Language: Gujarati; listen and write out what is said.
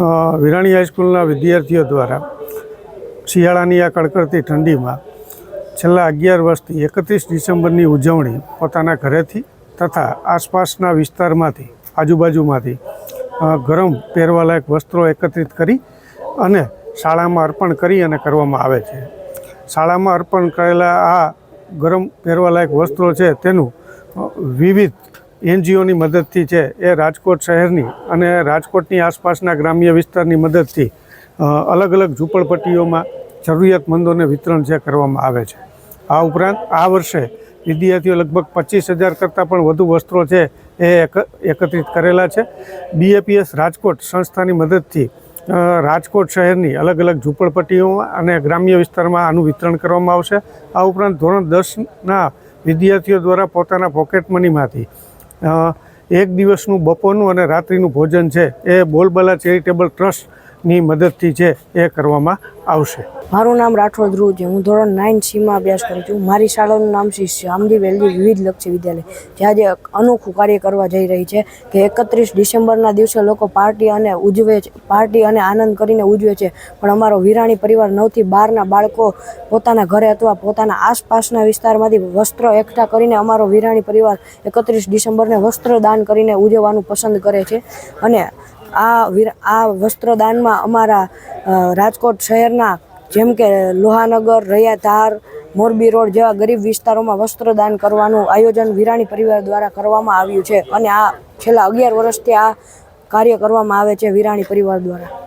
વિરાણી હાઈસ્કૂલના વિદ્યાર્થીઓ દ્વારા શિયાળાની આ કડકડતી ઠંડીમાં છેલ્લા અગિયાર વર્ષથી એકત્રીસ ડિસેમ્બરની ઉજવણી પોતાના ઘરેથી તથા આસપાસના વિસ્તારમાંથી, આજુબાજુમાંથી ગરમ પહેરવાલાયક વસ્ત્રો એકત્રિત કરી અને શાળામાં અર્પણ કરી અને કરવામાં આવે છે. શાળામાં અર્પણ કરેલા આ ગરમ પહેરવાલાયક વસ્ત્રો છે તેનું વિવિધ એનજીઓની મદદથી છે એ રાજકોટ શહેરની અને રાજકોટની આસપાસના ગ્રામ્ય વિસ્તારની મદદથી અલગ અલગ ઝૂંપડપટ્ટીઓમાં જરૂરિયાતમંદોને વિતરણ છે કરવામાં આવે છે. આ ઉપરાંત આ વર્ષે વિદ્યાર્થીઓ લગભગ પચીસ હજાર કરતાં પણ વધુ વસ્ત્રો છે એ એક- એકત્રિત કરેલા છે. બીએપીએસ રાજકોટ સંસ્થાની મદદથી રાજકોટ શહેરની અલગ અલગ ઝૂંપડપટ્ટીઓમાં અને ગ્રામ્ય વિસ્તારમાં આનું વિતરણ કરવામાં આવશે. આ ઉપરાંત ધોરણ દસના વિદ્યાર્થીઓ દ્વારા પોતાના પોકેટ મનીમાંથી એક દિવસનું બપોરનું અને રાત્રિનું ભોજન છે. એ બોલબાલા ચેરિટેબલ ટ્રસ્ટની મદદથી છે એ કરવામાં આવશે. મારું નામ રાઠોડ ધ્રુવ છે. હું ધોરણ નાઇન સીમાં અભ્યાસ કરું છું. મારી શાળાનું નામ શ્રી શ્યામજી વેલજી વિવિધ લક્ષી વિદ્યાલય જે આજે અનોખું કાર્ય કરવા જઈ રહી છે કે એકત્રીસ ડિસેમ્બરના દિવસે લોકો પાર્ટી અને ઉજવે છે. પાર્ટી અને આનંદ કરીને ઉજવે છે. પણ અમારો વિરાણી પરિવાર નવથી બારના બાળકો પોતાના ઘરે અથવા પોતાના આસપાસના વિસ્તારમાંથી વસ્ત્ર એકઠા કરીને અમારો વિરાણી પરિવાર એકત્રીસ ડિસેમ્બરને વસ્ત્ર દાન કરીને ઉજવવાનું પસંદ કરે છે. અને આ આ વસ્ત્રદાનમાં અમારા રાજકોટ શહેરના જેમ કે લોહાનગર, રૈયાધાર, મોરબી રોડ જેવા ગરીબ વિસ્તારોમાં વસ્ત્રદાન કરવાનું આયોજન વિરાણી પરિવાર દ્વારા કરવામાં આવ્યું છે. અને આ છેલ્લા અગિયાર વર્ષથી આ કાર્ય કરવામાં આવે છે વિરાણી પરિવાર દ્વારા.